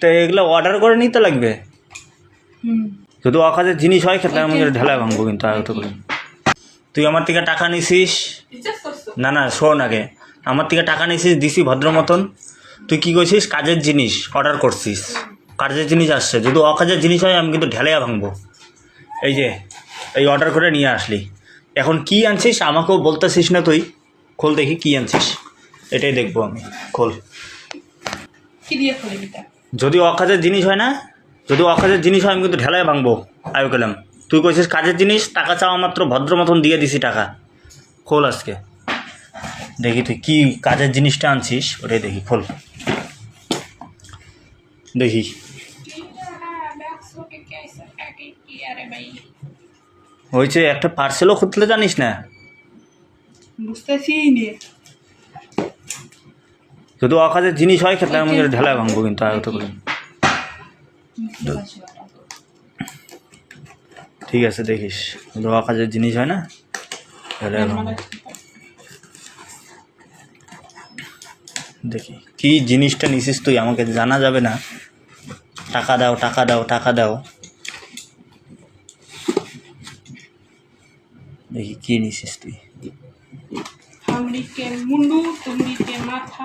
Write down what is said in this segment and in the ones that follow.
তো এগুলো অর্ডার করে নিতে লাগবে। যদি অকাজের জিনিস হয় খেতে আমি ঢেলা ভাঙবো কিন্তু আয়ত করে। তুই আমার থেকে টাকা নিছিস? না না শোন আগে। আমার থেকে টাকা নিছিস দিছি ভদ্র মতন। তুই কী করছিস কাজের জিনিস অর্ডার করছিস। কাজের জিনিস আসছে। যদি অকাজের জিনিস হয় আমি কিন্তু ঢেলাইয়া ভাঙবো। এই যে এই অর্ডার করে নিয়ে আসলি। এখন কি আনছিস? আমাকেও বলতেছিস না তুই। খোল দেখি কি আনছিস। এটাই দেখব আমি। খোল। কি দিয়ে খুলে যদি অকাজের জিনিস হয় না যদি অকাজের জিনিস হয়, আমি কিন্তু ঢেলায় ভাঙবো, আয়ু গেলাম তুই কইছিস কাজের জিনিস, টাকা চাওয়া মাত্র ভদ্র মতন দিয়ে দিছি টাকা। খোল আজকে। দেখি তুই কি কাজের জিনিসটা আনছিস, ওটাই দেখি, খোল। দেখি। হয়েছে একটা পার্সেলও খুঁজলে জানিস না? বুঝতেছি যদি অকাজের জিনিস হয় খেতে আমি ঢেলায় ভাঙবো কিন্তু আয়ত করে। ঠিক আছে দেখিস। যদি অকাজের জিনিস হয় না ঢেলায় ভাঙবো। দেখি কি জিনিসটা নিছিস তুই? আমাকে জানা যাবে না। টাকা দাও টাকা দাও টাকা দাও। দেখি কি নিছিস তুই? মুন্ডু মাথা।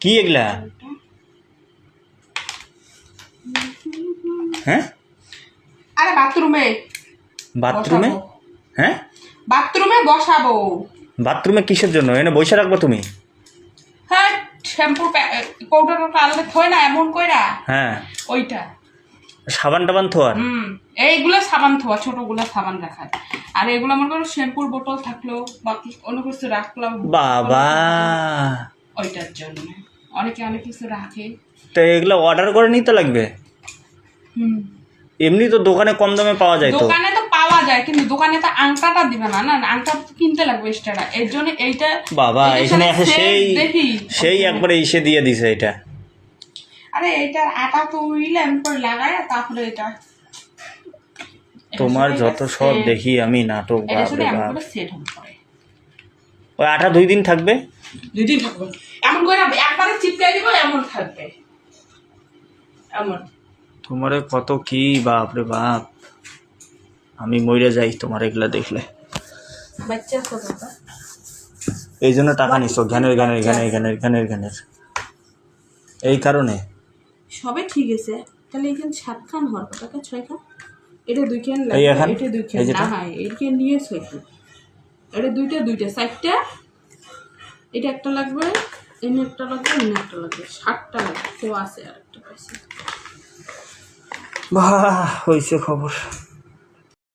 কি এগুলা? হ্যাঁ? আরে বাথরুমে। বাথরুমে? হ্যাঁ? বাথরুমে বসাবো। বাথরুমে কিসের জন্য? এনে বসে রাখব তুমি? হ্যাঁ শ্যাম্পু কৌটাটা আলাদা থয় না এমন কইরা। হ্যাঁ। ওইটা। সাবান টাবান থোয়ার? হুম। এইগুলো সাবান থোয়া ছোটগুলো সাবান রাখার আর এগুলো মনে করো শ্যাম্পুর বোতল থাকল বা অন্য কিছু রাখলাম বাবা। ওইটার জন্য। অনেকে অনেক কিছু রাখে। তো এগুলো অর্ডার করে নিতে লাগবে? হুম। এমনি তো দোকানে কম দামে পাওয়া যায় তো। দোকানে তো পাওয়া যায় কিন্তু দোকানে তো আংটাটা দিবে না না আংটা কিনতে লাগবে এক্সট্রা এর জন্য এইটা বাবা এখানে এসে সেই দেখি। সেই একবারে ইসে দিয়ে দিছে এটা। আরে এইটার আটা তো উইলাম করে লাগায় তারপরে এটা তোমার যত সব দেখি আমি নাটক এটা বাপ শুধু রে এমন বাপ করে সেট হবে পরে। ওই আটা দুই দিন থাকবে? দুই দিন থাকবে। এমন করে একবারে চিপকাই দিব এমন থাকবে। এমন। তোমারে কত কি বাপ রে বাপ। আমি মরে যাই তোমার এগুলা দেখলে। এই জন্য টাকা নিছো জ্ঞানের জ্ঞানের জ্ঞানের জ্ঞানের জ্ঞানের জ্ঞানের এই কারণে। সবে ঠিক আছে। তাহলে এখানে সাত খান হওয়ার কথা কা ছয় খান এটা দুই এই লাগবে এটা দুই যেটা? না হ্যাঁ এই নিয়েছো একটু এটা দুইটা দুইটা চারটা। এটা একটা লাগবে এমনি একটা লাগবে এমনি একটা লাগবে সাতটা লাগবে তো আছে আর একটা পাইছি। বাহ হয়েছে খবর।